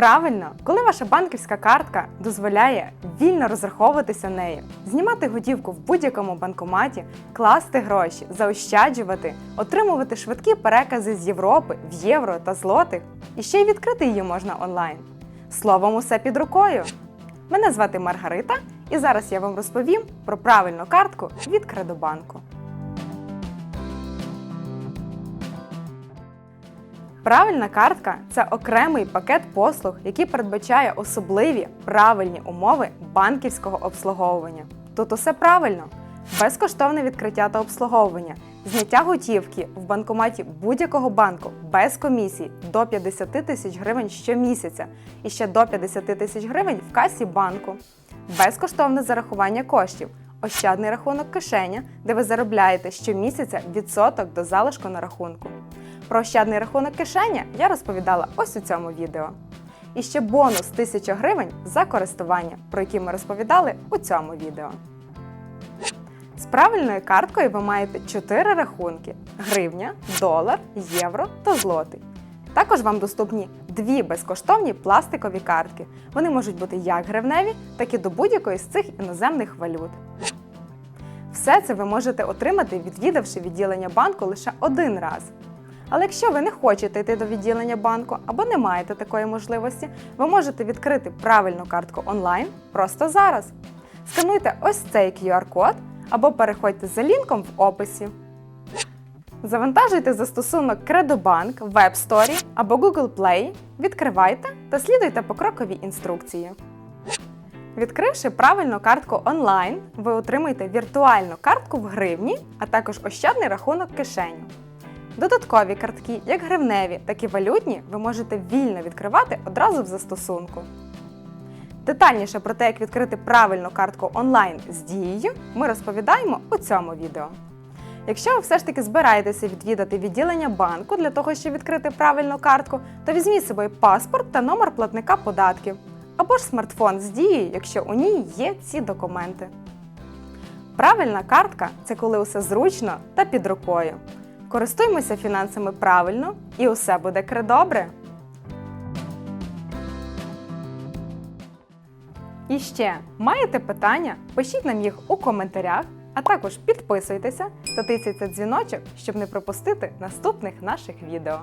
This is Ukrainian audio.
Правильно, коли ваша банківська картка дозволяє вільно розраховуватися нею, знімати готівку в будь-якому банкоматі, класти гроші, заощаджувати, отримувати швидкі перекази з Європи в євро та злотих, і ще й відкрити її можна онлайн. Словом, усе під рукою. Мене звати Маргарита, і зараз я вам розповім про правильну картку від Кредобанку. Правильна картка це окремий пакет послуг, який передбачає особливі правильні умови банківського обслуговування. Тут усе правильно: безкоштовне відкриття та обслуговування, зняття готівки в банкоматі будь-якого банку без комісій до 50 тисяч гривень щомісяця і ще до 50 тисяч гривень в касі банку, безкоштовне зарахування коштів. Ощадний рахунок кишеня, де ви заробляєте щомісяця відсоток до залишку на рахунку. Про ощадний рахунок кишеня я розповідала ось у цьому відео. І ще бонус 1000 гривень за користування, про який ми розповідали у цьому відео. З правильною карткою ви маєте 4 рахунки: гривня, долар, євро та злотий. Також вам доступні дві безкоштовні пластикові картки. Вони можуть бути як гривневі, так і до будь-якої з цих іноземних валют. Все це ви можете отримати, відвідавши відділення банку лише один раз. Але якщо ви не хочете йти до відділення банку або не маєте такої можливості, ви можете відкрити правильну картку онлайн просто зараз. Скануйте ось цей QR-код або переходьте за лінком в описі. Завантажуйте застосунок Кредобанк в Web Store або Google Play, відкривайте та слідуйте покроковій інструкції. Відкривши правильну картку онлайн, ви отримаєте віртуальну картку в гривні, а також ощадний рахунок кишеню. Додаткові картки, як гривневі, так і валютні, ви можете вільно відкривати одразу в застосунку. Детальніше про те, як відкрити правильну картку онлайн з дією, ми розповідаємо у цьому відео. Якщо ви все ж таки збираєтеся відвідати відділення банку для того, щоб відкрити правильну картку, то візьміть з собою паспорт та номер платника податків, або ж смартфон з дією, якщо у ній є ці документи. Правильна картка це коли усе зручно та під рукою. Користуймося фінансами правильно і усе буде кредобре. І ще маєте питання? Пишіть нам їх у коментарях, а також підписуйтеся та тицяйте дзвіночок, щоб не пропустити наступних наших відео.